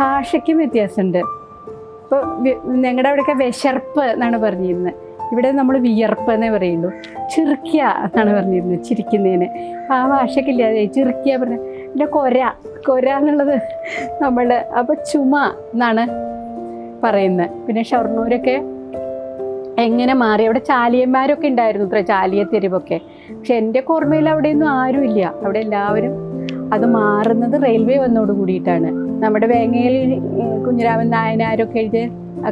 ഭാഷയ്ക്കും വ്യത്യാസമുണ്ട്. ഇപ്പോൾ ഞങ്ങളുടെ അവിടെയൊക്കെ വിശർപ്പ് എന്നാണ് പറഞ്ഞിരുന്നത് ഇവിടെ നമ്മൾ വിയർപ്പ് എന്നേ പറയുള്ളൂ. ചിറിക്കുക എന്നാണ് പറഞ്ഞിരുന്നത് ചിരിക്കുന്നതിന്. ആ ഭാഷയ്ക്കില്ല ചിറുക്കിയ പറഞ്ഞ പിന്നെ കൊര കൊര എന്നുള്ളത് നമ്മൾ അപ്പോൾ ചുമ എന്നാണ് പറയുന്നത് പിന്നെ ഷൊർണൂരൊക്കെ എങ്ങനെ മാറി? അവിടെ ചാലിയന്മാരൊക്കെ ഉണ്ടായിരുന്നു ഇത്ര ചാലിയ തെരുവൊക്കെ. പക്ഷെ എന്റെ ഓർമ്മയിൽ അവിടെയൊന്നും ആരുമില്ല. അവിടെ എല്ലാവരും അത് മാറുന്നത് റെയിൽവേ വന്നോട് കൂടിയിട്ടാണ്. നമ്മുടെ വേങ്ങയിൽ കുഞ്ഞിരാമൻ നായനാരൊക്കെ എഴുതിയ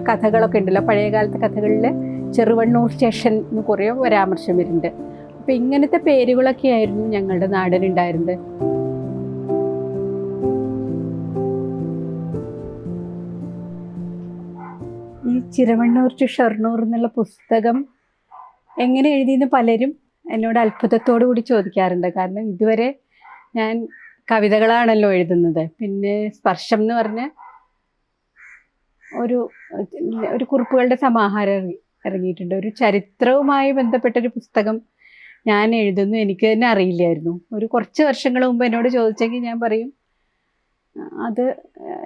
കഥകളൊക്കെ ഉണ്ടല്ലോ പഴയ കാലത്തെ കഥകളിൽ ചെറുവണ്ണൂർ സ്റ്റേഷൻ എന്ന് കുറേ പരാമർശം വരുന്നുണ്ട്. അപ്പം ഇങ്ങനത്തെ പേരുകളൊക്കെ ആയിരുന്നു ഞങ്ങളുടെ നാടിനുണ്ടായിരുന്നത്. ഈ ചിരവണ്ണൂർ ടു ഷൊർണൂർ എന്നുള്ള പുസ്തകം എങ്ങനെ എഴുതിയെന്ന് പലരും എന്നോട് അത്ഭുതത്തോടു കൂടി ചോദിക്കാറുണ്ട്. കാരണം ഇതുവരെ ഞാൻ കവിതകളാണല്ലോ എഴുതുന്നത്. പിന്നെ സ്പർശം എന്ന് പറഞ്ഞ ഒരു ഒരു കുറിപ്പുകളുടെ സമാഹാരം ഇറങ്ങിയിട്ടുണ്ട്. ഒരു ചരിത്രവുമായി ബന്ധപ്പെട്ട ഒരു പുസ്തകം ഞാൻ എഴുതുന്നു. എനിക്ക് തന്നെ അറിയില്ലായിരുന്നു. ഒരു കുറച്ച് വർഷങ്ങൾ മുമ്പ് എന്നോട് ചോദിച്ചെങ്കിൽ ഞാൻ പറയും അത്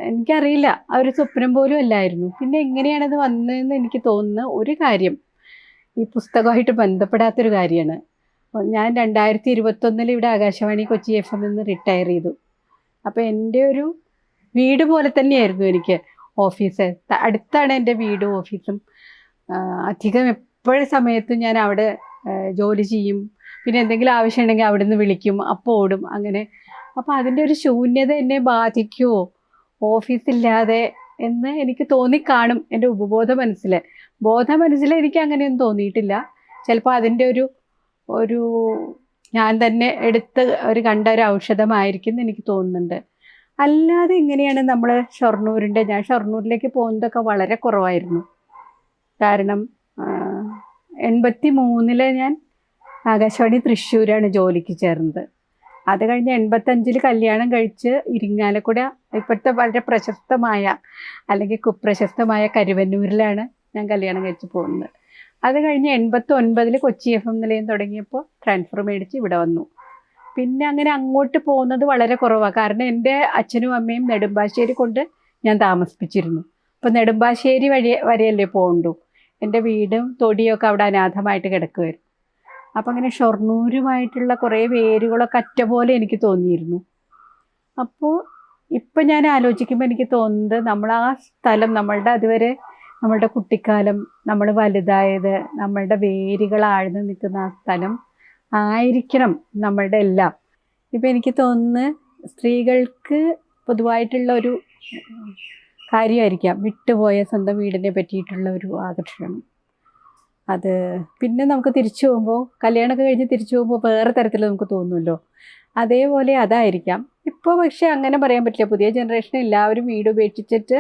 എനിക്കറിയില്ല. ആ ഒരു സ്വപ്നം പോലും അല്ലായിരുന്നു. പിന്നെ എങ്ങനെയാണത് വന്നതെന്ന് എനിക്ക് തോന്നുന്ന ഒരു കാര്യം ഈ പുസ്തകമായിട്ട് ബന്ധപ്പെടാത്തൊരു കാര്യമാണ്. ഞാൻ രണ്ടായിരത്തി ഇരുപത്തൊന്നിൽ ഇവിടെ ആകാശവാണി കൊച്ചി എഫ് എം നിന്ന് റിട്ടയർ ചെയ്തു. അപ്പോൾ എന്റെ ഒരു വീട് പോലെ തന്നെയായിരുന്നു എനിക്ക് ഓഫീസ്. അടുത്താണ് എന്റെ വീടും ഓഫീസും. അധികം എപ്പോഴും സമയത്തും ഞാൻ അവിടെ ജോലി ചെയ്യും. പിന്നെ എന്തെങ്കിലും ആവശ്യമുണ്ടെങ്കിൽ അവിടെ നിന്ന് വിളിക്കും അപ്പോൾ ഓടും അങ്ങനെ. അപ്പോൾ അതിന്റെ ഒരു ശൂന്യത എന്നെ ബാധിക്കുമോ ഓഫീസില്ലാതെ എന്ന് എനിക്ക് തോന്നി കാണും എന്റെ ഉപബോധ മനസ്സിൽ ബോധ മനസ്സിൽ എനിക്ക് അങ്ങനെയൊന്നും തോന്നിയിട്ടില്ല. ചിലപ്പോൾ അതിന്റെ ഒരു ഒരു ഞാൻ തന്നെ എടുത്ത് ഒരു കണ്ട ഒരു ഔഷധമായിരിക്കും എന്ന് എനിക്ക് തോന്നുന്നുണ്ട്. അല്ലാതെ എങ്ങനെയാണ് നമ്മൾ ഷൊർണൂരിന്റെ ഞാൻ ഷൊർണൂരിലേക്ക് പോകുന്നതൊക്കെ വളരെ കുറവായിരുന്നു. കാരണം എൺപത്തി മൂന്നിൽ ഞാൻ ആകാശവാണി തൃശ്ശൂരാണ് ജോലിക്ക് ചേർന്നത്. അത് കഴിഞ്ഞ് എൺപത്തഞ്ചിൽ കല്യാണം കഴിച്ച് ഇരിങ്ങാലക്കുട ഇപ്പോഴത്തെ വളരെ പ്രശസ്തമായ അല്ലെങ്കിൽ കുപ്രശസ്തമായ കരുവന്നൂരിലാണ് ഞാൻ കല്യാണം കഴിച്ച് പോകുന്നത്. അത് കഴിഞ്ഞ് എൺപത്തി ഒൻപതിൽ കൊച്ചി എഫ് എം നിലയം തുടങ്ങിയപ്പോൾ ട്രാൻസ്ഫർ മേടിച്ച് ഇവിടെ വന്നു. പിന്നെ അങ്ങനെ അങ്ങോട്ട് പോകുന്നത് വളരെ കുറവാണ് കാരണം എന്റെ അച്ഛനും അമ്മയും നെടുമ്പാശ്ശേരി കൊണ്ട് ഞാൻ താമസിപ്പിച്ചിരുന്നു. അപ്പോൾ നെടുമ്പാശ്ശേരി വഴി വരെയല്ലേ പോകണ്ടു. എന്റെ വീടും തൊടിയൊക്കെ അവിടെ അനാഥമായിട്ട് കിടക്കുമായിരുന്നു അപ്പം അങ്ങനെ ഷൊർണൂരുമായിട്ടുള്ള കുറേ വേരുകളൊക്കെ അറ്റ പോലെ എനിക്ക് തോന്നിയിരുന്നു. അപ്പോൾ ഇപ്പം ഞാൻ ആലോചിക്കുമ്പോൾ എനിക്ക് തോന്നുന്നത് നമ്മൾ ആ സ്ഥലം നമ്മളുടെ അതുവരെ നമ്മളുടെ കുട്ടിക്കാലം നമ്മൾ വലുതായത് നമ്മളുടെ വേരുകൾ ആഴ്ന്നു നിൽക്കുന്ന ആ സ്ഥലം ആയിരിക്കണം നമ്മളുടെ എല്ലാം. ഇപ്പം എനിക്ക് തോന്നുന്നു സ്ത്രീകൾക്ക് പൊതുവായിട്ടുള്ള ഒരു കാര്യമായിരിക്കാം. വിട്ടുപോയ സ്വന്തം വീടിനെ പറ്റിയിട്ടുള്ള ഒരു ആകർഷണം. അത് പിന്നെ നമുക്ക് തിരിച്ചു പോകുമ്പോൾ കല്യാണമൊക്കെ കഴിഞ്ഞ് തിരിച്ചു പോകുമ്പോൾ വേറെ തരത്തിൽ നമുക്ക് തോന്നുമല്ലോ. അതേപോലെ അതായിരിക്കാം. ഇപ്പോൾ പക്ഷേ അങ്ങനെ പറയാൻ പറ്റില്ല. പുതിയ ജനറേഷൻ എല്ലാവരും വീട് ഉപേക്ഷിച്ചിട്ട്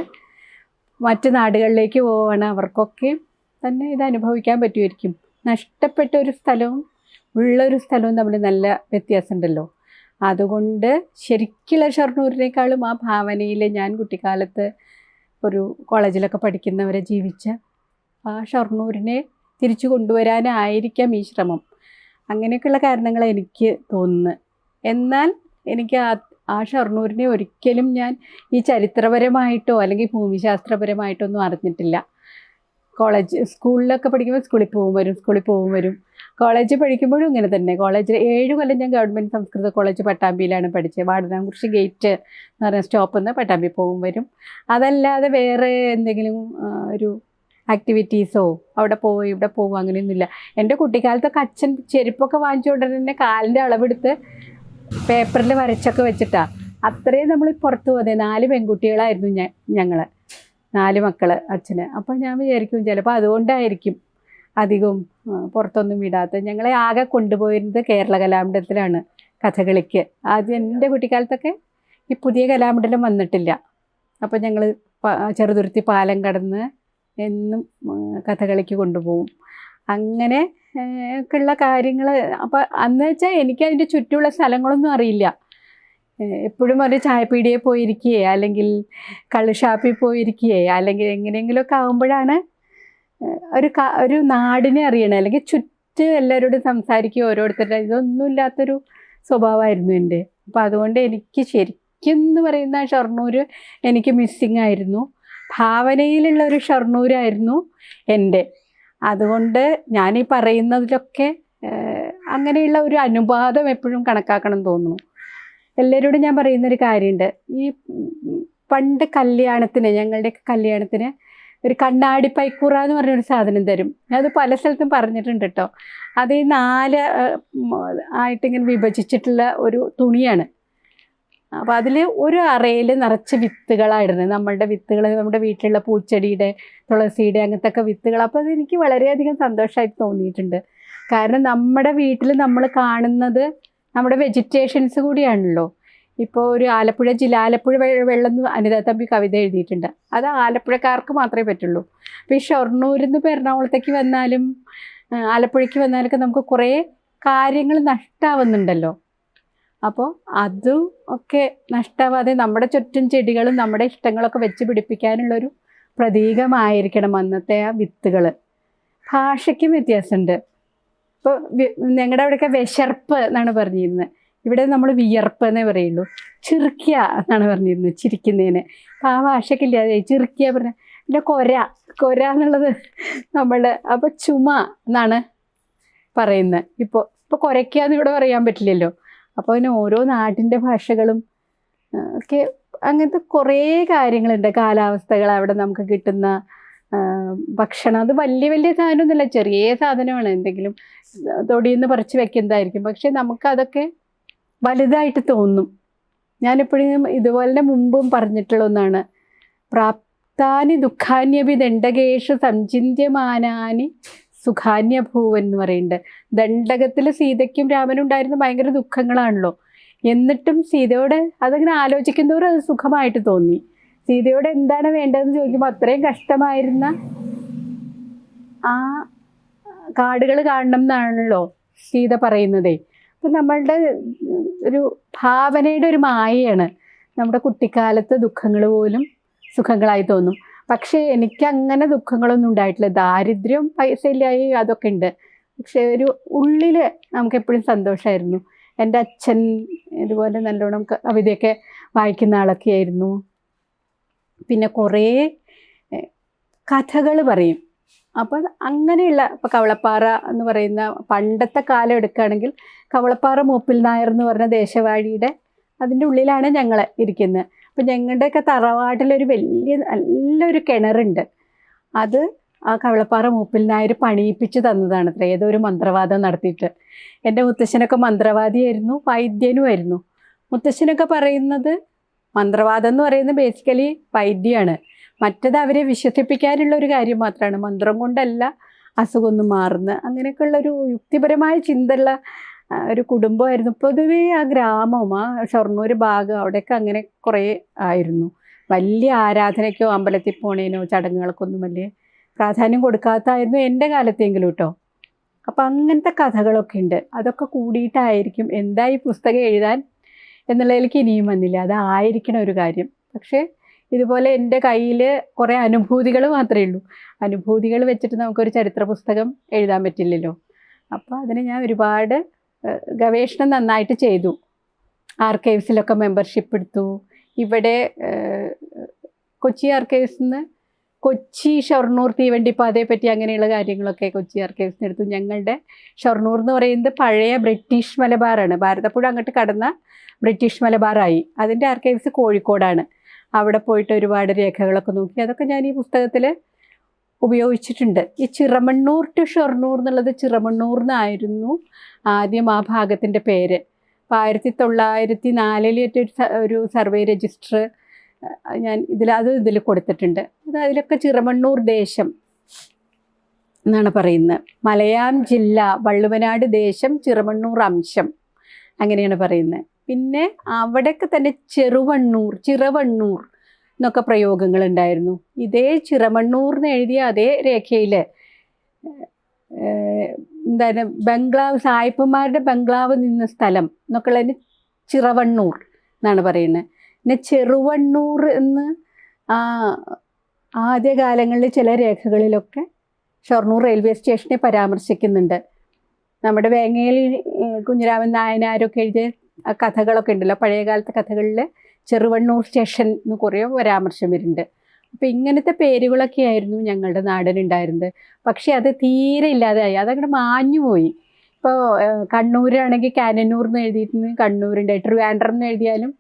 മറ്റ് നാടുകളിലേക്ക് പോവുകയാണ്. അവർക്കൊക്കെ തന്നെ ഇത് അനുഭവിക്കാൻ പറ്റുമായിരിക്കും. നഷ്ടപ്പെട്ട ഒരു സ്ഥലവും ഉള്ളൊരു സ്ഥലവും തമ്മിൽ നല്ല വ്യത്യാസമുണ്ടല്ലോ. അതുകൊണ്ട് ശരിക്കുള്ള ഷൊർണൂരിനേക്കാളും ആ ഭാവനയിൽ ഞാൻ കുട്ടിക്കാലത്ത് ഒരു കോളേജിലൊക്കെ പഠിക്കുന്നവരെ ജീവിച്ച ആ ഷൊർണൂരിനെ തിരിച്ചു കൊണ്ടുവരാനായിരിക്കാം ഈ ശ്രമം. അങ്ങനെയൊക്കെയുള്ള കാരണങ്ങൾ എനിക്ക് തോന്നുന്നു എന്നാൽ എനിക്ക് ആ ഷർണൂരിനെ ഒരിക്കലും ഞാൻ ഈ ചരിത്രപരമായിട്ടോ അല്ലെങ്കിൽ ഭൂമിശാസ്ത്രപരമായിട്ടോ ഒന്നും അറിഞ്ഞിട്ടില്ല. കോളേജ് സ്കൂളിലൊക്കെ പഠിക്കുമ്പോൾ സ്കൂളിൽ പോകും വരും സ്കൂളിൽ പോകും വരും. കോളേജിൽ പഠിക്കുമ്പോഴും ഇങ്ങനെ തന്നെ. കോളേജിൽ ഏഴ് കൊല്ലം ഞാൻ ഗവൺമെന്റ് സംസ്കൃത കോളേജ് പട്ടാമ്പിയിലാണ് പഠിച്ചത്. വാടനാംകുറിശി ഗേറ്റ് എന്ന് പറയുന്ന സ്റ്റോപ്പിൽ നിന്ന് പട്ടാമ്പി പോകും വരും. അതല്ലാതെ വേറെ എന്തെങ്കിലും ഒരു ആക്ടിവിറ്റീസോ അവിടെ പോയി ഇവിടെ പോകും അങ്ങനെയൊന്നുമില്ല. എന്റെ കുട്ടിക്കാലത്തൊക്കെ അച്ഛൻ ചെരുപ്പൊക്കെ വാങ്ങിച്ചുകൊണ്ട് തന്നെ കാലിന്റെ അളവെടുത്ത് പേപ്പറിൽ വരച്ചൊക്കെ വെച്ചിട്ടാ. അത്രയും നമ്മൾ പുറത്ത് പോകുന്നത് നാല് പെൺകുട്ടികളായിരുന്നു ഞാൻ ഞങ്ങൾ നാല് മക്കൾ അച്ഛന്. അപ്പോൾ ഞാൻ വിചാരിക്കും ചിലപ്പോൾ അതുകൊണ്ടായിരിക്കും അധികവും ആ, പുറത്തൊന്നും വിടാത്ത. ഞങ്ങളെ ആകെ കൊണ്ടുപോയിരുന്നത് കേരള കലാമണ്ഡലത്തിലാണ് കഥകളിക്ക്. ആദ്യം എന്റെ കുട്ടിക്കാലത്തൊക്കെ ഈ പുതിയ കലാമണ്ഡലം വന്നിട്ടില്ല. അപ്പോൾ ഞങ്ങൾ ചെറുതുരുത്തി പാലം കടന്ന് എന്നും കഥകളിക്ക് കൊണ്ടുപോകും. അങ്ങനെ ഒക്കെയുള്ള കാര്യങ്ങൾ അപ്പോൾ അന്ന് വെച്ചാൽ എനിക്ക് അതിന്റെ ചുറ്റുമുള്ള സ്ഥലങ്ങളൊന്നും അറിയില്ല. എപ്പോഴും ഒരു ചായപ്പീടിയെ പോയിരിക്കുകയോ അല്ലെങ്കിൽ കള്ള് ഷാപ്പിൽ പോയിരിക്കുകയോ അല്ലെങ്കിൽ എങ്ങനെയെങ്കിലുമൊക്കെ ആകുമ്പോഴാണ് ഒരു ഒരു നാടിനെ അറിയണേ. അല്ലെങ്കിൽ ചുറ്റും എല്ലാവരോടും സംസാരിക്കുക ഓരോരുത്തരുടെ ഇതൊന്നും ഇല്ലാത്തൊരു സ്വഭാവമായിരുന്നു എന്റെ. അപ്പോൾ അതുകൊണ്ട് എനിക്ക് ശരിക്കും എന്ന് പറയുന്ന ഷൊർണൂർ എനിക്ക് മിസ്സിങ് ആയിരുന്നു. ഭാവനയിലുള്ള ഒരു ഷൊർണൂരായിരുന്നു എന്റെ. അതുകൊണ്ട് ഞാൻ ഈ പറയുന്നതിലൊക്കെ അങ്ങനെയുള്ള ഒരു അനുപാതം എപ്പോഴും കണക്കാക്കണം തോന്നുന്നു. എല്ലാവരോടും ഞാൻ പറയുന്നൊരു കാര്യമുണ്ട്. ഈ പണ്ട് കല്യാണത്തിന് ഞങ്ങളുടെയൊക്കെ കല്യാണത്തിന് ഒരു കണ്ണാടി പൈക്കൂറ എന്ന് പറഞ്ഞൊരു സാധനം തരും. അത് പല സ്ഥലത്തും പറഞ്ഞിട്ടുണ്ട് കേട്ടോ അത് ഈ നാല് ആയിട്ടിങ്ങനെ വിഭജിച്ചിട്ടുള്ള ഒരു തുണിയാണ്. അപ്പോൾ അതിൽ ഒരു അറയിൽ നിറച്ച് വിത്തുകളായിരുന്നു നമ്മളുടെ വിത്തുകൾ നമ്മുടെ വീട്ടിലുള്ള പൂച്ചെടിയുടെ തുളസിയുടെ അങ്ങനത്തെ ഒക്കെ വിത്തുകൾ അപ്പോൾ അതെനിക്ക് വളരെയധികം സന്തോഷമായിട്ട് തോന്നിയിട്ടുണ്ട്. കാരണം നമ്മുടെ വീട്ടിൽ നമ്മൾ കാണുന്നത് നമ്മുടെ വെജിറ്റേഷൻസ് കൂടിയാണല്ലോ. ഇപ്പോൾ ഒരു ആലപ്പുഴ ജില്ല ആലപ്പുഴ വെള്ളം അനിത തമ്പി കവിത എഴുതിയിട്ടുണ്ട്. അത് ആലപ്പുഴക്കാർക്ക് മാത്രമേ പറ്റുള്ളൂ. അപ്പോൾ ഈ ഷൊർണൂരിൽ നിന്ന് എറണാകുളത്തേക്ക് വന്നാലും ആലപ്പുഴയ്ക്ക് വന്നാലൊക്കെ നമുക്ക് കുറേ കാര്യങ്ങൾ നഷ്ടമാവുന്നുണ്ടല്ലോ അപ്പോൾ അതും ഒക്കെ നഷ്ടമാതെ നമ്മുടെ ചുറ്റും ചെടികളും നമ്മുടെ ഇഷ്ടങ്ങളൊക്കെ വെച്ച് പിടിപ്പിക്കാനുള്ളൊരു പ്രതീകമായിരിക്കണം അന്നത്തെ ആ വിത്തുകൾ ഭാഷയ്ക്കും വ്യത്യാസമുണ്ട്. ഇപ്പോൾ ഞങ്ങളുടെ അവിടെയൊക്കെ വിശർപ്പ് എന്നാണ് പറഞ്ഞിരുന്നത് ഇവിടെ നമ്മൾ വിയർപ്പ് എന്നേ പറയുള്ളൂ. ചിറുക്കിയ എന്നാണ് പറഞ്ഞിരുന്നത് ചിരിക്കുന്നതിന് അപ്പം ആ ഭാഷയ്ക്കില്ല ഇല്ലാതെ ചിറിക്കുക പറഞ്ഞ കൊര കൊര എന്നുള്ളത് നമ്മൾ അപ്പോൾ ചുമ എന്നാണ് പറയുന്നത് ഇപ്പോൾ ഇപ്പോൾ കുരയ്ക്കുക എന്ന് ഇവിടെ പറയാൻ പറ്റില്ലല്ലോ. അപ്പോൾ പിന്നെ ഓരോ നാട്ടിന്റെ ഭാഷകളും ഒക്കെ അങ്ങനത്തെ കുറേ കാര്യങ്ങളുണ്ട്. കാലാവസ്ഥകൾ അവിടെ നമുക്ക് കിട്ടുന്ന ഭക്ഷണം. അത് വലിയ വലിയ സാധനമൊന്നുമില്ല ചെറിയ സാധനമാണ്. എന്തെങ്കിലും തൊടിയിൽ നിന്ന് പറിച്ച് വെക്കുന്നതായിരിക്കും. പക്ഷെ നമുക്കതൊക്കെ വലുതായിട്ട് തോന്നും. ഞാനെപ്പോഴും ഇതുപോലെ മുമ്പും പറഞ്ഞിട്ടുള്ള ഒന്നാണ്. പ്രാപ്താനി ദുഃഖാന്യപി ദണ്ഡകേഷു സംചിന്യമാനാനി സുഖാന്യഭൂവൻ എന്ന് പറയുന്നുണ്ട്. ദണ്ഡകത്തിൽ സീതയ്ക്കും രാമനും ഉണ്ടായിരുന്ന ഭയങ്കര ദുഃഖങ്ങളാണല്ലോ. എന്നിട്ടും സീതയോട് അതങ്ങനെ ആലോചിക്കുന്നവരും അത് സുഖമായിട്ട് തോന്നി. സീതയോട് എന്താണ് വേണ്ടതെന്ന് ചോദിക്കുമ്പോൾ അത്രയും കഷ്ടമായിരുന്ന ആ കാടുകൾ കാണണം എന്നാണല്ലോ സീത പറയുന്നതേ. അപ്പം നമ്മളുടെ ഒരു ഭാവനയുടെ ഒരു മായയാണ് നമ്മുടെ കുട്ടിക്കാലത്തെ ദുഃഖങ്ങൾ പോലും സുഖങ്ങളായി തോന്നും. പക്ഷേ എനിക്ക് അങ്ങനെ ദുഃഖങ്ങളൊന്നും ഉണ്ടായിട്ടില്ല. ദാരിദ്ര്യം പൈസ ഇല്ലായി അതൊക്കെ ഉണ്ട്. പക്ഷേ ഒരു ഉള്ളിൽ നമുക്ക് എപ്പോഴും സന്തോഷമായിരുന്നു എന്റെ അച്ഛൻ ഇതുപോലെ നല്ലോണം കവിതയൊക്കെ വായിക്കുന്ന ആളൊക്കെ ആയിരുന്നു പിന്നെ കുറേ കഥകൾ പറയും. അപ്പോൾ അങ്ങനെയുള്ള ഇപ്പോൾ കവളപ്പാറ എന്ന് പറയുന്ന പണ്ടത്തെ കാലം എടുക്കുകയാണെങ്കിൽ കവളപ്പാറ മൂപ്പിൽ നായർ എന്ന് പറഞ്ഞ ദേശവാഴിയുടെ അതിന്റെ ഉള്ളിലാണ് ഞങ്ങൾ ഇരിക്കുന്നത്. അപ്പം ഞങ്ങളുടെയൊക്കെ തറവാട്ടിലൊരു വലിയ നല്ലൊരു കിണറുണ്ട്. അത് ആ കവളപ്പാറ മൂപ്പിൽ നായർ പണിയിപ്പിച്ച് തന്നതാണ് അത്ര ഏതോ ഒരു മന്ത്രവാദം നടത്തിയിട്ട്. എന്റെ മുത്തശ്ശനൊക്കെ മന്ത്രവാദിയായിരുന്നു വൈദ്യനുമായിരുന്നു. മുത്തശ്ശനൊക്കെ പറയുന്നത് മന്ത്രവാദം എന്ന് പറയുന്നത് ബേസിക്കലി വൈദ്യമാണ് മറ്റത് അവരെ വിശ്വസിപ്പിക്കാനുള്ള ഒരു കാര്യം മാത്രമാണ്. മന്ത്രം കൊണ്ടല്ല അസുഖമൊന്നും മാറുന്നത്. അങ്ങനെയൊക്കെയുള്ളൊരു യുക്തിപരമായ ചിന്തയുള്ള ഒരു കുടുംബമായിരുന്നു. പൊതുവേ ആ ഗ്രാമം ആ ഷൊർണൂർ ഭാഗം അവിടെയൊക്കെ അങ്ങനെ കുറേ ആയിരുന്നു. വലിയ ആരാധനയ്ക്കോ അമ്പലത്തിൽ പോണേനോ ചടങ്ങുകൾക്കൊന്നും വലിയ പ്രാധാന്യം കൊടുക്കാത്തായിരുന്നു എന്റെ കാലത്തെങ്കിലും കേട്ടോ അപ്പം അങ്ങനത്തെ കഥകളൊക്കെ ഉണ്ട്. അതൊക്കെ കൂടിയിട്ടായിരിക്കും എന്താ ഈ പുസ്തകം എഴുതാൻ എന്നുള്ളതിലേക്ക് ഇനിയും വന്നില്ല. അതായിരിക്കണം ഒരു കാര്യം. പക്ഷേ ഇതുപോലെ എന്റെ കയ്യിൽ കുറേ അനുഭൂതികൾ മാത്രമേ ഉള്ളൂ. അനുഭൂതികൾ വെച്ചിട്ട് നമുക്കൊരു ചരിത്ര പുസ്തകം എഴുതാൻ പറ്റില്ലല്ലോ. അപ്പോൾ അതിന് ഞാൻ ഒരുപാട് ഗവേഷണം നന്നായിട്ട് ചെയ്തു. ആർക്കൈവ്സിലൊക്കെ മെമ്പർഷിപ്പ് എടുത്തു. ഇവിടെ കൊച്ചി ആർക്കൈവ്സിൽ നിന്ന് കൊച്ചി ഷൊർണൂർ തീവണ്ടിപ്പാതയെ പറ്റി അങ്ങനെയുള്ള കാര്യങ്ങളൊക്കെ കൊച്ചി ആർക്കൈവ്സിന് എടുത്തു. ഞങ്ങളുടെ ഷൊർണൂർ എന്ന് പറയുന്നത് പഴയ ബ്രിട്ടീഷ് മലബാറാണ്. ഭാരതപ്പുഴ അങ്ങോട്ട് കടന്ന ബ്രിട്ടീഷ് മലബാറായി. അതിന്റെ ആർക്കൈവ്സ് കോഴിക്കോടാണ്. അവിടെ പോയിട്ട് ഒരുപാട് രേഖകളൊക്കെ നോക്കി. അതൊക്കെ ഞാൻ ഈ പുസ്തകത്തിൽ ഉപയോഗിച്ചിട്ടുണ്ട്. ഈ ചിറമണ്ണൂർ ടു ഷൊർണൂർ എന്നുള്ളത് ചിറമണ്ണൂർ എന്നായിരുന്നു ആദ്യം ആ ഭാഗത്തിന്റെ പേര്. അപ്പോൾ ആയിരത്തി തൊള്ളായിരത്തി നാലിലേറ്റ ഒരു സർവേ രജിസ്റ്റർ ഞാൻ ഇതിൽ അത് ഇതിൽ കൊടുത്തിട്ടുണ്ട്. അത് അതിലൊക്കെ ചിറമണ്ണൂർ ദേശം എന്നാണ് പറയുന്നത്. മലയാം ജില്ല വള്ളുവനാട് ദേശം ചിറമണ്ണൂർ അംശം അങ്ങനെയാണ് പറയുന്നത്. പിന്നെ അവിടെയൊക്കെ തന്നെ ചെറുവണ്ണൂർ ചിറവണ്ണൂർ എന്നൊക്കെ പ്രയോഗങ്ങൾ ഉണ്ടായിരുന്നു ഇതേ ചിറമണ്ണൂർ എഴുതിയ അതേ രേഖയിൽ എന്താണ് ബംഗ്ലാവ് സായിപ്പന്മാരുടെ ബംഗ്ലാവ് നിന്ന സ്ഥലം എന്നൊക്കെ ഉള്ളതിന് ചിറവണ്ണൂർ എന്നാണ് പറയുന്നത്. പിന്നെ ചെറുവണ്ണൂർ എന്ന് ആദ്യകാലങ്ങളിൽ ചില രേഖകളിലൊക്കെ ഷൊർണൂർ റെയിൽവേ സ്റ്റേഷനെ പരാമർശിക്കുന്നുണ്ട്. നമ്മുടെ വേങ്ങയിൽ കുഞ്ഞിരാമൻ നായനാരൊക്കെ എഴുതിയ കഥകളൊക്കെ ഉണ്ടല്ലോ പഴയകാലത്തെ കഥകളിൽ ചെറുവണ്ണൂർ സ്റ്റേഷൻ എന്ന് കുറേ പരാമർശം വരുന്നുണ്ട്. അപ്പം ഇങ്ങനത്തെ പേരുകളൊക്കെ ആയിരുന്നു ഞങ്ങളുടെ നാടിനുണ്ടായിരുന്നത്. പക്ഷേ അത് തീരെ ഇല്ലാതായി അതങ്ങോട്ട് മാഞ്ഞുപോയി ഇപ്പോൾ കണ്ണൂരാണെങ്കിൽ കാനന്നൂർ എന്ന് എഴുതിയിട്ടുണ്ട്. കണ്ണൂരുണ്ട്. ട്രിവാൻഡ്രം എന്ന് എഴുതിയാലും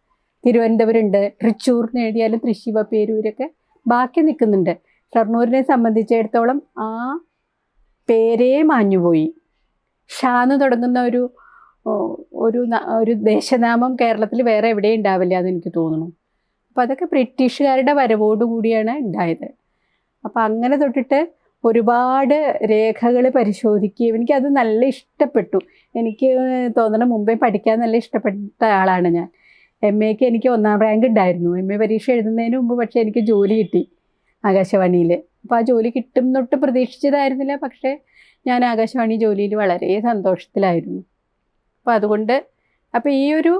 തിരുവനന്തപുരം ഉണ്ട് തൃശ്ശൂർ എന്ന് എഴുതിയാലും തൃശ്ശിവ പേരൂരൊക്കെ ബാക്കി നിൽക്കുന്നുണ്ട്. ഷൊർണൂരിനെ സംബന്ധിച്ചിടത്തോളം ആ പേരേ മാഞ്ഞുപോയി ഷാന്ന് തുടങ്ങുന്ന ഒരു ഒരു ഒരു ദേശനാമം കേരളത്തിൽ വേറെ എവിടെയും ഉണ്ടാവില്ല എന്ന് എനിക്ക് തോന്നുന്നു. അപ്പോൾ അതൊക്കെ ബ്രിട്ടീഷുകാരുടെ വരവോടുകൂടിയാണ് ഉണ്ടായത്. അപ്പോൾ അങ്ങനെ തൊട്ടിട്ട് ഒരുപാട് രേഖകൾ പരിശോധിക്കുകയും എനിക്കത് നല്ല ഇഷ്ടപ്പെട്ടു. എനിക്ക് തോന്നണം മുമ്പേ പഠിക്കാൻ നല്ല ഇഷ്ടപ്പെട്ട ആളാണ് ഞാൻ. എം എക്ക് എനിക്ക് ഒന്നാം റാങ്ക് ഉണ്ടായിരുന്നു. എം എ പരീക്ഷ എഴുതുന്നതിന് മുമ്പ് പക്ഷേ എനിക്ക് ജോലി കിട്ടി ആകാശവാണിയിൽ അപ്പോൾ ആ ജോലി കിട്ടും തൊട്ട് പ്രതീക്ഷിച്ചതായിരുന്നില്ല. പക്ഷേ ഞാൻ ആകാശവാണി ജോലിയിൽ വളരെ സന്തോഷത്തിലായിരുന്നു. അപ്പോൾ അതുകൊണ്ട് അപ്പോൾ ഈ ഒരു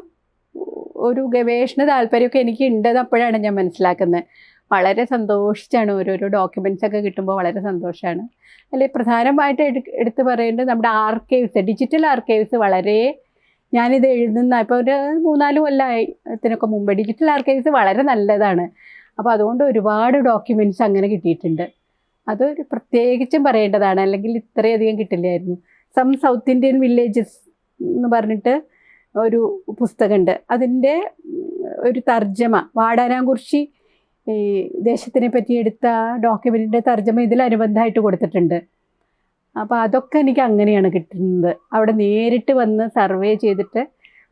ഒരു ഗവേഷണ താല്പര്യമൊക്കെ എനിക്ക് ഉണ്ടെന്ന് അപ്പോഴാണ് ഞാൻ മനസ്സിലാക്കുന്നത്. വളരെ സന്തോഷിച്ചാണ് ഓരോരോ ഡോക്യുമെന്റ്സ് ഒക്കെ കിട്ടുമ്പോൾ വളരെ സന്തോഷമാണ്. അതിൽ പ്രധാനമായിട്ട് എടു എടുത്ത് പറയേണ്ടത് നമ്മുടെ ആർക്കൈവ്സ് ഡിജിറ്റൽ ആർക്കൈവ്സ് വളരെ ഞാനിത് എഴുതുന്ന ഇപ്പോൾ ഒരു മൂന്നാൽ കൊല്ലമായി ഇതിനൊക്കെ മുമ്പ് ഡിജിറ്റൽ ആർക്കൈവ്സ് വളരെ നല്ലതാണ്. അപ്പോൾ അതുകൊണ്ട് ഒരുപാട് ഡോക്യുമെന്റ്സ് അങ്ങനെ കിട്ടിയിട്ടുണ്ട്. അത് പ്രത്യേകിച്ചും പറയേണ്ടതാണ്. അല്ലെങ്കിൽ ഇത്രയധികം കിട്ടില്ലായിരുന്നു. സം സൗത്ത് ഇന്ത്യൻ വില്ലേജസ് എന്ന് പറഞ്ഞിട്ട് ഒരു പുസ്തകമുണ്ട്. അതിന്റെ ഒരു തർജമ വാടാനാംകുറിശി ഈ ദേശത്തിനെ പറ്റി എടുത്ത ഡോക്യുമെന്റിന്റെ തർജമ ഇതിൽ അനുബന്ധമായിട്ട് കൊടുത്തിട്ടുണ്ട്. അപ്പോൾ അതൊക്കെ എനിക്ക് അങ്ങനെയാണ് കിട്ടുന്നത്. അവിടെ നേരിട്ട് വന്ന് സർവേ ചെയ്തിട്ട്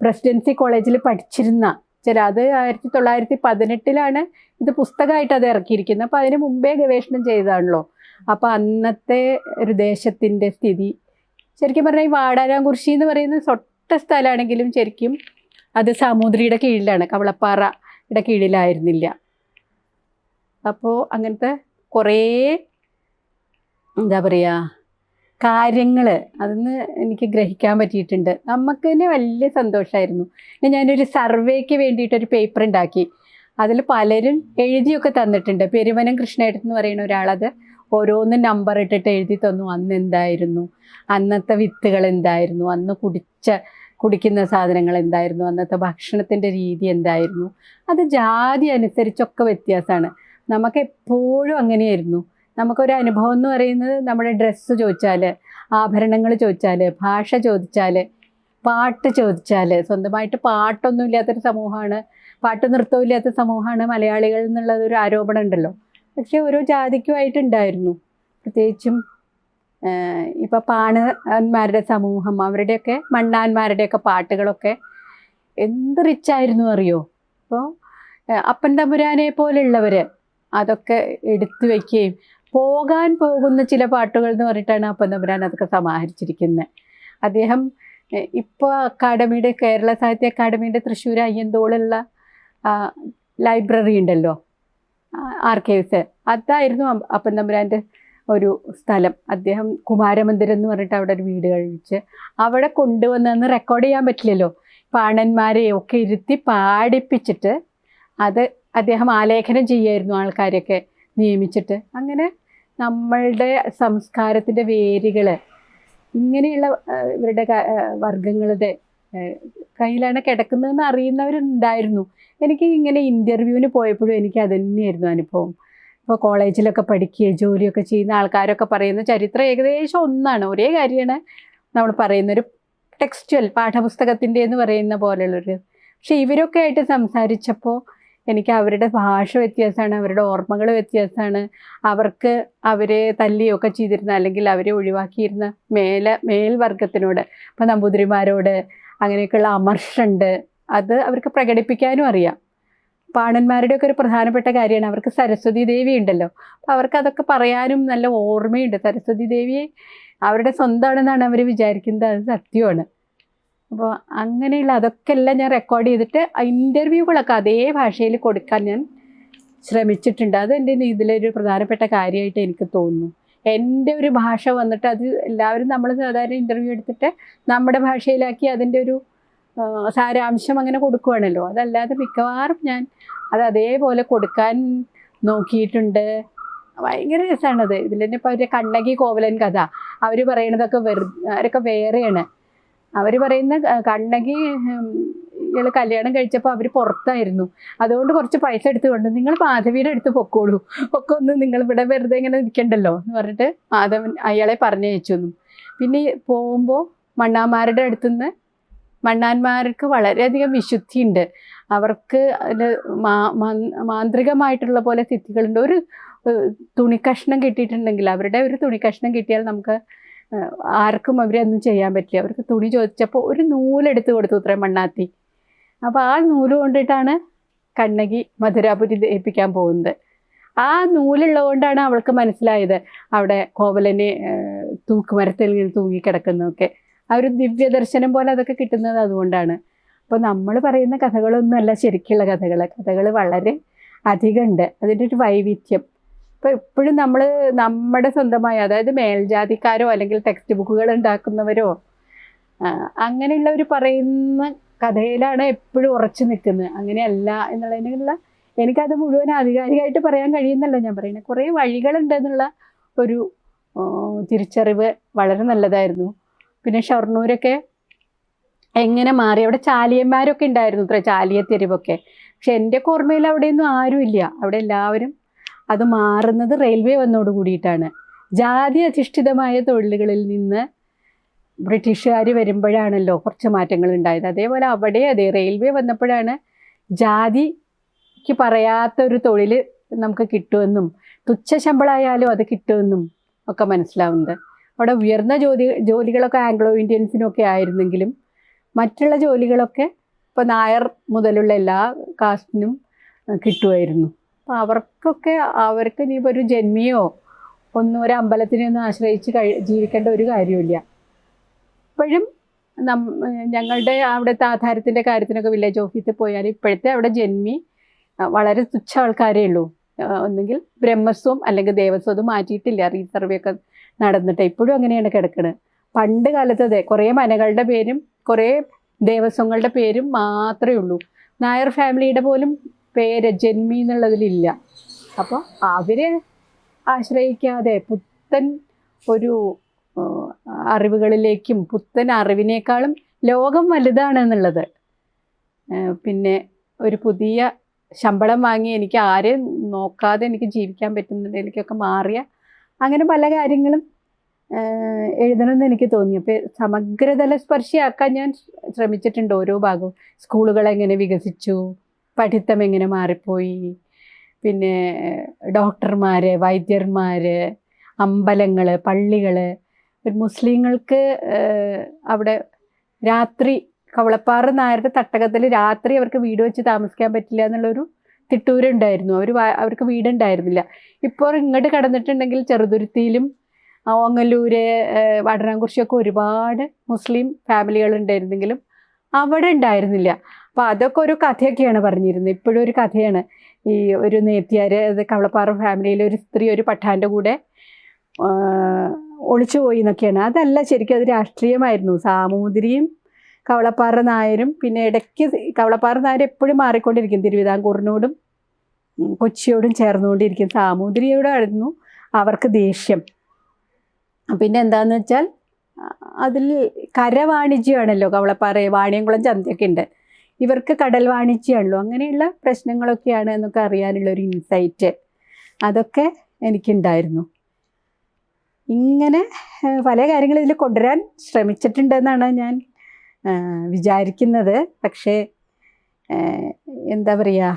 പ്രസിഡൻസി കോളേജിൽ പഠിച്ചിരുന്ന ചില അത് ആയിരത്തി തൊള്ളായിരത്തി പതിനെട്ടിലാണ് ഇത് പുസ്തകമായിട്ട് അത് ഇറക്കിയിരിക്കുന്നത്. അപ്പോൾ അതിന് മുമ്പേ ഗവേഷണം ചെയ്താണല്ലോ. അപ്പോൾ അന്നത്തെ ഒരു ദേശത്തിന്റെ സ്ഥിതി ശരിക്കും പറഞ്ഞാൽ ഈ വാടാനാംകുറിശി എന്ന് പറയുന്ന സൊട്ട സ്ഥലമാണെങ്കിലും ശരിക്കും അത് സാമൂതിരിയുടെ കീഴിലാണ് കവളപ്പാറയുടെ കീഴിലായിരുന്നില്ല. അപ്പോൾ അങ്ങനത്തെ കുറേ എന്താ പറയുക കാര്യങ്ങൾ അതെന്ന് എനിക്ക് ഗ്രഹിക്കാൻ പറ്റിയിട്ടുണ്ട്. നമുക്ക് തന്നെ വലിയ സന്തോഷമായിരുന്നു ഞാനൊരു സർവേക്ക് വേണ്ടിയിട്ടൊരു പേപ്പർ ഉണ്ടാക്കി അതിൽ പലരും എഴുതിയൊക്കെ തന്നിട്ടുണ്ട്. പെരുവനം കൃഷ്ണേട്ടൻ എന്ന് പറയുന്ന ഒരാളത്. ഓരോന്നും നമ്പർ ഇട്ടിട്ട് എഴുതി തന്നു. അന്ന് എന്തായിരുന്നു? അന്നത്തെ വിത്തുകൾ എന്തായിരുന്നു? അന്ന് കുടിച്ച കുടിക്കുന്ന സാധനങ്ങൾ എന്തായിരുന്നു? അന്നത്തെ ഭക്ഷണത്തിന്റെ രീതി എന്തായിരുന്നു? അത് ജാതി അനുസരിച്ചൊക്കെ വ്യത്യാസമാണ്. നമുക്ക് എപ്പോഴും അങ്ങനെയായിരുന്നു. നമുക്കൊരു അനുഭവം എന്ന് പറയുന്നത് നമ്മുടെ ഡ്രസ്സ് ചോദിച്ചാൽ ആഭരണങ്ങൾ ചോദിച്ചാൽ ഭാഷ ചോദിച്ചാൽ പാട്ട് ചോദിച്ചാൽ സ്വന്തമായിട്ട് പാട്ടൊന്നും ഇല്ലാത്തൊരു സമൂഹമാണ്. പാട്ട് നൃത്തവും ഇല്ലാത്ത സമൂഹമാണ് മലയാളികൾ എന്നുള്ളതൊരു ആരോപണം ഉണ്ടല്ലോ പക്ഷേ ഓരോ ജാതിക്കുമായിട്ടുണ്ടായിരുന്നു. പ്രത്യേകിച്ചും ഇപ്പോൾ പാണന്മാരുടെ സമൂഹം അവരുടെയൊക്കെ മണ്ണാന്മാരുടെയൊക്കെ പാട്ടുകളൊക്കെ എന്ത് റിച്ചായിരുന്നു അറിയോ? അപ്പോൾ അപ്പൻ തമ്പുരാനെ പോലെയുള്ളവര് അതൊക്കെ എടുത്തു വയ്ക്കുകയും പോകാൻ പോകുന്ന ചില പാട്ടുകൾ എന്ന് പറഞ്ഞിട്ടാണ് അപ്പൻ തമ്പുരാൻ അതൊക്കെ സമാഹരിച്ചിരിക്കുന്നത് അദ്ദേഹം ഇപ്പോൾ അക്കാഡമിയുടെ കേരള സാഹിത്യ അക്കാഡമിയുടെ തൃശ്ശൂർ അയ്യന്തോളുള്ള ലൈബ്രറി ഉണ്ടല്ലോ ആർക്കൈവ്സ്. അതായിരുന്നു അപ്പൻ തമ്പുരാന്റെ ഒരു സ്ഥലം. അദ്ദേഹം കുമാരമന്ദിരം എന്ന് പറഞ്ഞിട്ട് അവിടെ ഒരു വീട് കഴിച്ച് അവിടെ കൊണ്ടുവന്നതെന്ന് റെക്കോർഡ് ചെയ്യാൻ പറ്റില്ലല്ലോ. പാണന്മാരെ ഒക്കെ ഇരുത്തി പാടിപ്പിച്ചിട്ട് അത് അദ്ദേഹം ആലേഖനം ചെയ്യായിരുന്നു ആൾക്കാരെയൊക്കെ നിയമിച്ചിട്ട്. അങ്ങനെ നമ്മളുടെ സംസ്കാരത്തിന്റെ വേരുകൾ ഇങ്ങനെയുള്ള ഇവരുടെ വർഗങ്ങളുടെ കയ്യിലാണ് കിടക്കുന്നതെന്ന് അറിയുന്നവരുണ്ടായിരുന്നു. എനിക്ക് ഇങ്ങനെ ഇന്റർവ്യൂവിന് പോയപ്പോഴും എനിക്ക് അത് തന്നെയായിരുന്നു അനുഭവം. ഇപ്പോൾ കോളേജിലൊക്കെ പഠിക്കുക ജോലിയൊക്കെ ചെയ്യുന്ന ആൾക്കാരൊക്കെ പറയുന്ന ചരിത്രം ഏകദേശം ഒന്നാണ്. ഒരേ കാര്യമാണ് നമ്മൾ പറയുന്നൊരു ടെക്സ്റ്റുവൽ പാഠപുസ്തകത്തിന്റെ എന്ന് പറയുന്ന പോലെയുള്ളൊരു. പക്ഷെ ഇവരൊക്കെ ആയിട്ട് സംസാരിച്ചപ്പോൾ എനിക്ക് അവരുടെ ഭാഷ വ്യത്യാസമാണ് അവരുടെ ഓർമ്മകൾ വ്യത്യാസമാണ്. അവർക്ക് അവരെ തല്ലിയൊക്കെ ചെയ്തിരുന്ന അല്ലെങ്കിൽ അവരെ ഒഴിവാക്കിയിരുന്ന മേല മേൽവർഗത്തിനോട് ഇപ്പം നമ്പൂതിരിമാരോട് അങ്ങനെയൊക്കെയുള്ള അമർഷുണ്ട്. അത് അവർക്ക് പ്രകടിപ്പിക്കാനും അറിയാം. പാണന്മാരുടെയൊക്കെ ഒരു പ്രധാനപ്പെട്ട കാര്യമാണ്. അവർക്ക് സരസ്വതി ദേവി ഉണ്ടല്ലോ. അപ്പോൾ അവർക്ക് അതൊക്കെ പറയാനും നല്ല ഓർമ്മയുണ്ട്. സരസ്വതി ദേവിയെ അവരുടെ സ്വന്തമാണെന്നാണ് അവർ വിചാരിക്കുന്നത്. അത് സത്യമാണ്. അപ്പോൾ അങ്ങനെയുള്ള അതൊക്കെ എല്ലാം ഞാൻ റെക്കോർഡ് ചെയ്തിട്ട് ഇന്റർവ്യൂകളൊക്കെ അതേ ഭാഷയിൽ കൊടുക്കാൻ ഞാൻ ശ്രമിച്ചിട്ടുണ്ട്. അത് എന്റെ ഇതിലൊരു പ്രധാനപ്പെട്ട കാര്യമായിട്ട് എനിക്ക് തോന്നുന്നു. എന്റെ ഒരു ഭാഷ വന്നിട്ട് അത് എല്ലാവരും നമ്മൾ സാധാരണ ഇന്റർവ്യൂ എടുത്തിട്ട് നമ്മുടെ ഭാഷയിലാക്കി അതിന്റെ ഒരു സാരാംശം അങ്ങനെ കൊടുക്കുവാണല്ലോ. അതല്ലാതെ മിക്കവാറും ഞാൻ അത് അതേപോലെ കൊടുക്കാൻ നോക്കിയിട്ടുണ്ട്. ഭയങ്കര രസമാണത് ഇതിൽ തന്നെ ഇപ്പോൾ അവരെ കണ്ണകി കോവലൻ കഥ. അവർ പറയണതൊക്കെ വെറു അവരൊക്കെ വേറെയാണ്. അവർ പറയുന്ന കണ്ണകി ഇയാൾ കല്യാണം കഴിച്ചപ്പോൾ അവർ പുറത്തായിരുന്നു. അതുകൊണ്ട് കുറച്ച് പൈസ എടുത്തുകൊണ്ട് നിങ്ങൾ മാധവിയുടെ അടുത്ത് പൊക്കോളൂ. ഒക്കെ ഒന്ന് നിങ്ങൾ ഇവിടെ വെറുതെ ഇങ്ങനെ നിൽക്കണ്ടല്ലോ എന്ന് പറഞ്ഞിട്ട് മാധവൻ അയാളെ പറഞ്ഞയച്ചു പിന്നെ പോകുമ്പോൾ മണ്ണാന്മാരുടെ അടുത്തുനിന്ന് മണ്ണാന്മാർക്ക് വളരെയധികം വിശുദ്ധിയുണ്ട്. അവർക്ക് മാന്ത്രികമായിട്ടുള്ള പോലെ സിദ്ധികളുണ്ട്. ഒരു തുണി തുണിക്കഷ്ണം കിട്ടിയിട്ടുണ്ടെങ്കിൽ അവരുടെ ഒരു തുണിക്കഷ്ണം കിട്ടിയാൽ നമുക്ക് ആർക്കും ആർക്കും അവരൊന്നും ചെയ്യാൻ പറ്റില്ല. അവർക്ക് തുണി ചോദിച്ചപ്പോൾ ഒരു നൂലെടുത്ത് കൊടുത്തു ഇത്രയും മണ്ണാത്തി. അപ്പോൾ ആ നൂൽ കൊണ്ടിട്ടാണ് കണ്ണകി മധുരാപുരി ദഹിപ്പിക്കാൻ പോകുന്നത്. ആ നൂലുള്ളത് കൊണ്ടാണ് അവൾക്ക് മനസ്സിലായത് അവിടെ കോവലനെ തൂക്കുമരത്തിൽ ഇങ്ങനെ തൂങ്ങിക്കിടക്കുന്നതൊക്കെ ആ ഒരു ദിവ്യദർശനം പോലെ അതൊക്കെ കിട്ടുന്നത് അതുകൊണ്ടാണ്. അപ്പോൾ നമ്മൾ പറയുന്ന കഥകളൊന്നുമല്ല ശരിക്കുള്ള കഥകൾ കഥകൾ വളരെ അധികമുണ്ട്. അതിന്റെ ഒരു വൈവിധ്യം. ഇപ്പോൾ എപ്പോഴും നമ്മൾ നമ്മുടെ സ്വന്തമായ അതായത് മേൽജാതിക്കാരോ അല്ലെങ്കിൽ ടെക്സ്റ്റ് ബുക്കുകൾ ഉണ്ടാക്കുന്നവരോ അങ്ങനെയുള്ളവർ പറയുന്ന കഥയിലാണ് എപ്പോഴും ഉറച്ചു നിൽക്കുന്നത്. അങ്ങനെയല്ല എന്നുള്ളതിനുള്ള എനിക്കത് മുഴുവൻ ആധികാരികമായിട്ട് പറയാൻ കഴിയുന്നല്ല ഞാൻ പറയുന്നത്. കുറേ വഴികളുണ്ട് എന്നുള്ള ഒരു തിരിച്ചറിവ് വളരെ നല്ലതായിരുന്നു. പിന്നെ ഷൊർണൂരൊക്കെ എങ്ങനെ മാറി? അവിടെ ചാലിയന്മാരൊക്കെ ഉണ്ടായിരുന്നു ഇത്ര ചാലിയ തെരുവൊക്കെ. പക്ഷെ എന്റെ ഓർമ്മയിൽ അവിടെയൊന്നും ആരുമില്ല അവിടെ എല്ലാവരും അത് മാറുന്നത് റെയിൽവേ വന്നോട് കൂടിയിട്ടാണ് ജാതി അധിഷ്ഠിതമായ തൊഴിലുകളിൽ നിന്ന് ബ്രിട്ടീഷുകാർ വരുമ്പോഴാണല്ലോ കുറച്ച് മാറ്റങ്ങൾ ഉണ്ടായത്. അതേപോലെ അവിടെ അതെ റെയിൽവേ വന്നപ്പോഴാണ് ജാതിക്ക് പറയാത്തൊരു തൊഴിൽ നമുക്ക് കിട്ടുമെന്നും തുച്ഛ ശമ്പളമായാലും അത് കിട്ടുമെന്നും ഒക്കെ മനസ്സിലാവുന്നത്. അവിടെ ഉയർന്ന ജോലി ജോലികളൊക്കെ ആംഗ്ലോ ഇന്ത്യൻസിനൊക്കെ ആയിരുന്നെങ്കിലും മറ്റുള്ള ജോലികളൊക്കെ ഇപ്പോൾ നായർ മുതലുള്ള എല്ലാ കാസ്റ്റിനും കിട്ടുമായിരുന്നു. അപ്പോൾ അവർക്കൊക്കെ അവർക്ക് ഇനിയിപ്പോൾ ഒരു ജന്മിയോ ഒന്നും ഒരു അമ്പലത്തിനെ ഒന്നും ആശ്രയിച്ച് കഴി ജീവിക്കേണ്ട ഒരു കാര്യമില്ല ഇപ്പോഴും ഞങ്ങളുടെ അവിടുത്തെ ആധാരത്തിന്റെ കാര്യത്തിനൊക്കെ വില്ലേജ് ഓഫീസിൽ പോയാൽ ഇപ്പോഴത്തെ അവിടെ ജന്മി വളരെ തുച്ഛ ആൾക്കാരേ ഉള്ളൂ. ഒന്നുകിൽ ബ്രഹ്മസ്വം അല്ലെങ്കിൽ ദേവസ്വം അത് മാറ്റിയിട്ടില്ല. റീസർവേ ഒക്കെ നടന്നിട്ട് ഇപ്പോഴും അങ്ങനെയാണ് കിടക്കുന്നത് പണ്ട് കാലത്ത് അതെ കുറേ മനകളുടെ പേരും കുറേ ദേവസ്വങ്ങളുടെ പേരും മാത്രമേ ഉള്ളൂ. നായർ ഫാമിലിയുടെ പോലും പേര് ജന്മി എന്നുള്ളതിലില്ല അപ്പോൾ അവരെ ആശ്രയിക്കാതെ പുത്തൻ ഒരു അറിവുകളിലേക്കും പുത്തൻ അറിവിനേക്കാളും ലോകം വലുതാണ് എന്നുള്ളത് പിന്നെ ഒരു പുതിയ ശമ്പളം വാങ്ങി എനിക്ക് ആരെയും നോക്കാതെ എനിക്ക് ജീവിക്കാൻ പറ്റുന്നതിലേക്കൊക്കെ മാറിയ അങ്ങനെ പല കാര്യങ്ങളും എഴുതണമെന്ന് എനിക്ക് തോന്നി. അപ്പോൾ സമഗ്രതല സ്പർശിയാക്കാൻ ഞാൻ ശ്രമിച്ചിട്ടുണ്ട് ഓരോ ഭാഗവും. സ്കൂളുകൾ എങ്ങനെ വികസിച്ചു പഠിത്തം എങ്ങനെ മാറിപ്പോയി പിന്നെ ഡോക്ടർമാർ വൈദ്യന്മാർ അമ്പലങ്ങൾ പള്ളികൾ മുസ്ലിങ്ങൾക്ക് അവിടെ രാത്രി കവളപ്പാറ നായരുടെ തട്ടകത്തിൽ രാത്രി അവർക്ക് വീട് വെച്ച് താമസിക്കാൻ പറ്റില്ല എന്നുള്ളൊരു തിട്ടൂരുണ്ടായിരുന്നു. അവർ അവർക്ക് വീടുണ്ടായിരുന്നില്ല. ഇപ്പോൾ ഇങ്ങോട്ട് കടന്നിട്ടുണ്ടെങ്കിൽ ചെറുതുരുത്തിയിലും ഓങ്ങല്ലൂർ വടനാംകുറിശ്ശിയൊക്കെ ഒരുപാട് മുസ്ലിം ഫാമിലികൾ ഉണ്ടായിരുന്നെങ്കിലും അവിടെ ഉണ്ടായിരുന്നില്ല. അപ്പോൾ അതൊക്കെ ഒരു കഥയൊക്കെയാണ് പറഞ്ഞിരുന്നത്. ഇപ്പോഴും ഒരു കഥയാണ്. ഈ ഒരു നേത്തിയാർ അത് കവളപ്പാറ ഫാമിലിയിലെ ഒരു സ്ത്രീ ഒരു പഠാന്റെ കൂടെ ആ, ഒളിച്ചു പോയി എന്നൊക്കെയാണ്. അതല്ല ശരിക്കും അത് രാഷ്ട്രീയമായിരുന്നു. സാമൂതിരിയും കവളപ്പാറ നായരും പിന്നെ ഇടയ്ക്ക് കവളപ്പാറ നായർ എപ്പോഴും മാറിക്കൊണ്ടിരിക്കും. തിരുവിതാംകൂറിനോടും കൊച്ചിയോടും ചേർന്നുകൊണ്ടിരിക്കും. സാമൂതിരിയോടായിരുന്നു അവർക്ക് ദേഷ്യം. പിന്നെ എന്താന്ന് വെച്ചാൽ അതിൽ കരവാണിജ്യമാണല്ലോ കവളപ്പാറ വാണിയംകുളം ചന്തയൊക്കെ ഉണ്ട്. ഇവർക്ക് കടൽ വാണിജ്യമാണല്ലോ. അങ്ങനെയുള്ള പ്രശ്നങ്ങളൊക്കെയാണ് എന്നൊക്കെ അറിയാനുള്ള ഒരു ഇൻസൈറ്റ് അതൊക്കെ എനിക്കുണ്ടായിരുന്നു. ഇങ്ങനെ പല കാര്യങ്ങൾ ഇതിൽ കൊണ്ടുവരാൻ ശ്രമിച്ചിട്ടുണ്ടെന്നാണ് ഞാൻ വിചാരിക്കുന്നത്. പക്ഷേ എന്താ പറയുക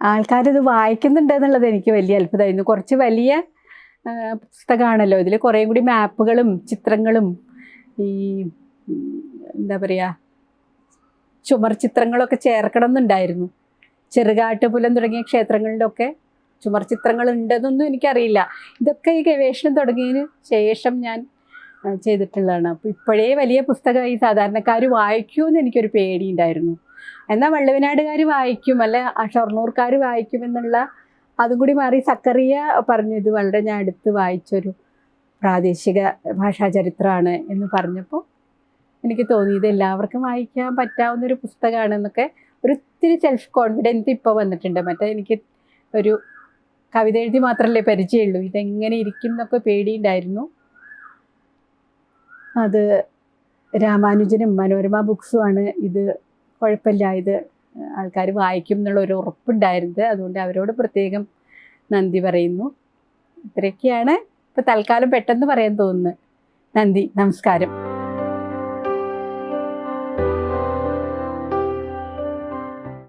ആൾക്കാരിത് വായിക്കുന്നുണ്ട് എന്നുള്ളത് എനിക്ക് വലിയ അത്ഭുതമായിരുന്നു കുറച്ച് വലിയ പുസ്തകമാണല്ലോ. ഇതിൽ കുറേ കൂടി മാപ്പുകളും ചിത്രങ്ങളും ഈ എന്താ പറയുക ചുമർ ചിത്രങ്ങളൊക്കെ ചേർക്കണം എന്നുണ്ടായിരുന്നു ചെറുകാട്ടുപുലം തുടങ്ങിയ ക്ഷേത്രങ്ങളിലൊക്കെ ചുമർ ചിത്രങ്ങൾ ഉണ്ടെന്നൊന്നും എനിക്കറിയില്ല. ഇതൊക്കെ ഈ ഗവേഷണം തുടങ്ങിയതിന് ശേഷം ഞാൻ ചെയ്തിട്ടുള്ളതാണ്. അപ്പോൾ ഇപ്പോഴേ വലിയ പുസ്തകം ഈ സാധാരണക്കാർ വായിക്കുമെന്ന് എനിക്കൊരു പേടിയുണ്ടായിരുന്നു. എന്നാൽ വള്ളുവനാടുകാർ വായിക്കും അല്ല ഷൊർണൂർക്കാർ വായിക്കും എന്നുള്ള അതും കൂടി മാറി സക്കറിയ പറഞ്ഞു ഇത് വളരെ ഞാൻ അടുത്ത് വായിച്ചൊരു പ്രാദേശിക ഭാഷാ ചരിത്രമാണ് എന്ന് പറഞ്ഞപ്പോൾ എനിക്ക് തോന്നി ഇത് എല്ലാവർക്കും വായിക്കാൻ പറ്റാവുന്ന ഒരു പുസ്തകമാണെന്നൊക്കെ ഒരു ഒത്തിരി സെൽഫ് കോൺഫിഡൻസ് ഇപ്പോൾ വന്നിട്ടുണ്ട്. മറ്റേ എനിക്ക് ഒരു കവിത എഴുതി മാത്രമല്ലേ പരിചയമുള്ളൂ. ഇതെങ്ങനെ ഇരിക്കും എന്നൊക്കെ പേടിയുണ്ടായിരുന്നു. അത് രാമാനുജനും മനോരമ ബുക്സുമാണ് ഇത് കുഴപ്പമില്ല. ഇത് ആൾക്കാർ വായിക്കും എന്നുള്ള ഒരു ഉറപ്പുണ്ടായിരുന്നത്. അതുകൊണ്ട് അവരോട് പ്രത്യേകം നന്ദി പറയുന്നു. ഇത്രയൊക്കെയാണ്. ഇപ്പം തൽക്കാലം പെട്ടെന്ന് പറയാൻ തോന്നുന്നത് നന്ദി. നമസ്കാരം.